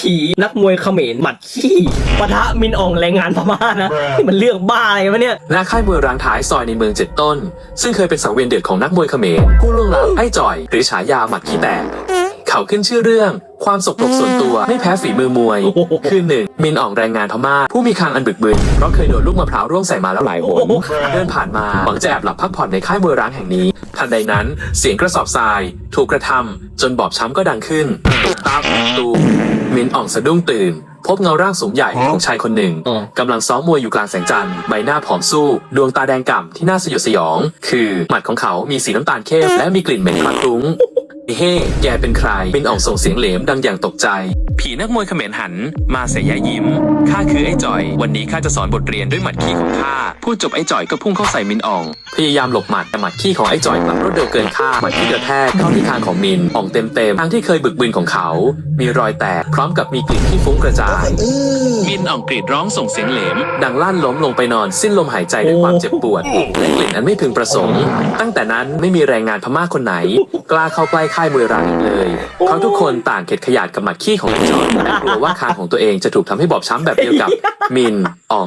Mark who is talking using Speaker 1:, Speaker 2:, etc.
Speaker 1: ผีนักมวยเขมรหมัดขี้ปะทะมินอ่องแรงงานพม่านะนี่มันเรื่องบ้าอะไรวะเนี่ย
Speaker 2: หน้าค่ายมวยร้างท้ายซอยในเมืองเจ็ดต้น ซึ่งเคยเป็นสังเวียนเดือดของนักมวยเขมรผู้ล่วงลับไอ้จ่อย หรือฉายาหมัดขี้แตกเขาขึ้นชื่อเรื่องความสกปรกส่วนตัวไม่แพ้ฝีมือมวย
Speaker 1: โอ้โห
Speaker 2: คือหนึ่งมินอ่องแรงงานพม่าผู้มีคางอันบึกบึนเพราะเคยโดนลูกมะพร้าวร่วงใส่มาแล้วหลายหน
Speaker 1: โอ้โห
Speaker 2: เดินผ่านมาหวังจะแอบหลับพักผ่อนในค่ายมวยร้างแห่งนี้ ทันใดนั้นเสียงกระสอบทราย ถูกกระทำจนบอบช้ำก็ดังขึ้นตุบตับตูมมิน อ่องสะดุ้งตื่น พบเงาร่างสูงใหญ่ของชายคนหนึ่ง
Speaker 1: อ๋อ
Speaker 2: กำลังซ้อมมวยอยู่กลางแสงจันทร์ใบหน้าผอมสู้ ดวงตาแดงก่ำที่น่าสยดสยอง คือหมัดของเขามีสีน้ำตาลเข้มและมีกลิ่นเหม็นคลักคลุ้งเฮ้ แกเป็นใครมินอ่องส่งเสียงเหลมดังอย่างตกใจ ผีนักมวยเขมรหัน มาเสียยายิ้ม ข้าคือไอ้จ่อย วันนี้ข้าจะสอนบทเรียนด้วยหมัดขี้ของข้า พูดจบไอ้จ่อยก็พุ่งเข้าใส่มินอ่อง พยายามหลบหมัดแต่หมัดขี้ของไอ้จ่อยกลับรวดเร็วเกินคาดหมัดขี้กระแทกเข้าที่คางของมินอ่องเต็มเต็มๆทางที่เคยบึกบึนของเขา มีรอยแตกพร้อมกับมีกลิ่นที่ฟุ้งกระจาย มินอ่องกรีดร้องส่งเสียงเหลม ดังลั่นล้มลงไปนอนสิ้นลมหายใจด้วยความเจ็บปวดและกลิ่นอันไม่พึงประสงค์ ตั้งแต่นั้นไม่มีแรงงานพม่าคนไหน กล้าเข้าใกล้ค่ายมวยร้างอีกเลยเพราะทุกคนต่างเข็ดขยาดกับหมัดขี้ของไอ้จอนและกลัวว่าคางของตัวเองจะถูกทำให้บอบช้ำแบบเดียวกับมินอ่อง